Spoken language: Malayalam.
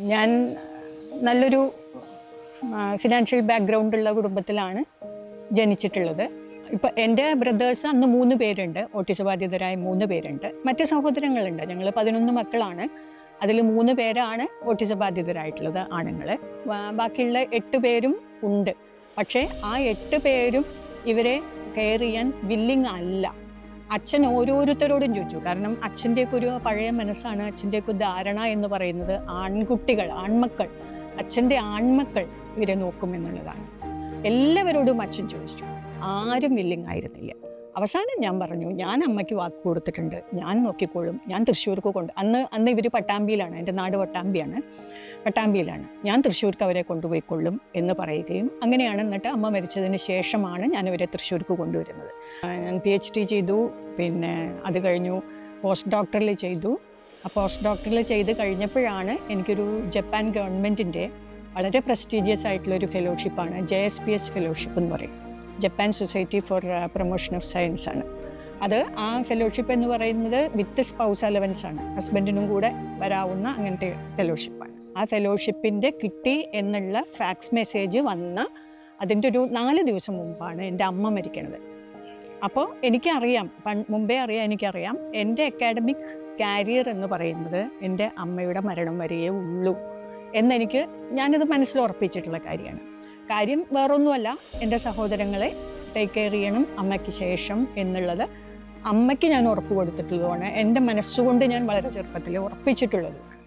ഞാൻ നല്ലൊരു ഫിനാൻഷ്യൽ ബാക്ക്ഗ്രൗണ്ട് ഉള്ള കുടുംബത്തിലാണ് ജനിച്ചിട്ടുള്ളത്. ഇപ്പം എന്റെ ബ്രദേഴ്സ് അന്ന് മൂന്ന് പേരുണ്ട്. ഓട്ടിസ ബാധിതരായ മൂന്ന് പേരുണ്ട്. മറ്റ് സഹോദരങ്ങളുണ്ട്. ഞങ്ങൾ പതിനൊന്ന് മക്കളാണ്. അതിൽ മൂന്ന് പേരാണ് ഓട്ടിസ ബാധിതരായിട്ടുള്ളത് ആണുങ്ങൾ ബാക്കിയുള്ള എട്ട് പേരും ഉണ്ട്. പക്ഷേ ആ എട്ട് പേരും ഇവരെ കെയർ ചെയ്യാൻ വില്ലിങ് അല്ല. അച്ഛൻ ഓരോരുത്തരോടും ചോദിച്ചു. കാരണം അച്ഛന്റെയൊക്കെ ഒരു പഴയ മനസ്സാണ് അച്ഛന്റെയൊക്കെ ധാരണ എന്ന് പറയുന്നത് ആൺകുട്ടികൾ ആൺമക്കൾ. അച്ഛന്റെ ആൺമക്കൾ ഇവരെ നോക്കുമെന്നുള്ളതാണ് എല്ലാവരോടും അച്ഛൻ ചോദിച്ചു. ആരും വില്ലിങ് ആയിരുന്നില്ല അവസാനം ഞാൻ പറഞ്ഞു ഞാൻ അമ്മയ്ക്ക് വാക്ക് കൊടുത്തിട്ടുണ്ട്. ഞാൻ നോക്കിക്കോളും. ഞാൻ തൃശ്ശൂർക്ക് കൊണ്ട് അന്ന് അന്ന് ഇവർ പട്ടാമ്പിയിലാണ് എന്റെ നാട് പട്ടാമ്പിയാണ്. പട്ടാമ്പിയിലാണ് ഞാൻ തൃശ്ശൂർക്ക് അവരെ കൊണ്ടുപോയിക്കൊള്ളും എന്ന് പറയുകയും അങ്ങനെയാണ് എന്നിട്ട് അമ്മ മരിച്ചതിന് ശേഷമാണ് ഞാൻ അവരെ തൃശ്ശൂർക്ക് കൊണ്ടുവരുന്നത്. ഞാൻ പി എച്ച് ഡി ചെയ്തു പിന്നെ അത് കഴിഞ്ഞു പോസ്റ്റ് ഡോക്ടറിൽ ചെയ്തു. ആ പോസ്റ്റ് ഡോക്ടറിൽ ചെയ്ത് കഴിഞ്ഞപ്പോഴാണ് എനിക്കൊരു ജപ്പാൻ ഗവൺമെന്റിന്റെ വളരെ പ്രസ്റ്റീജിയസ് ആയിട്ടുള്ളൊരു ഫെലോഷിപ്പാണ് J S P S fellowship എന്ന് പറയും. Japan society for promotion of science ആണ്. അത് ആ ഫെലോഷിപ്പ് എന്ന് പറയുന്നത് വിത്ത് സ്പൗസ് അലവൻസ് ആണ്. ഹസ്ബൻഡിനും കൂടെ വരാവുന്ന അങ്ങനത്തെ ഫെലോഷിപ്പാണ് ആ ഫെലോഷിപ്പിന്റെ കിട്ടി എന്നുള്ള ഫാക്സ് മെസ്സേജ് വന്ന അതിന്റെ ഒരു നാല് ദിവസം മുമ്പാണ് എന്റെ അമ്മ മരിക്കണത്. അപ്പോൾ എനിക്കറിയാം പൺ മുമ്പേ അറിയാം എനിക്കറിയാം എന്റെ അക്കാഡമിക് കാരിയർ എന്ന് പറയുന്നത് എന്റെ അമ്മയുടെ മരണം വരെയേ ഉള്ളൂ എന്നെനിക്ക് ഞാനത് മനസ്സിൽ ഉറപ്പിച്ചിട്ടുള്ള കാര്യമാണ്. കാര്യം വേറൊന്നുമല്ല എന്റെ സഹോദരങ്ങളെ ടേക്ക് കെയർ ചെയ്യണം അമ്മയ്ക്ക് ശേഷം എന്നുള്ളത് അമ്മയ്ക്ക് ഞാൻ ഉറപ്പ് കൊടുത്തിട്ടുള്ളതാണ്. എന്റെ മനസ്സുകൊണ്ട് ഞാൻ വളരെ ചെറുപ്പത്തിൽ ഉറപ്പിച്ചിട്ടുള്ളത്.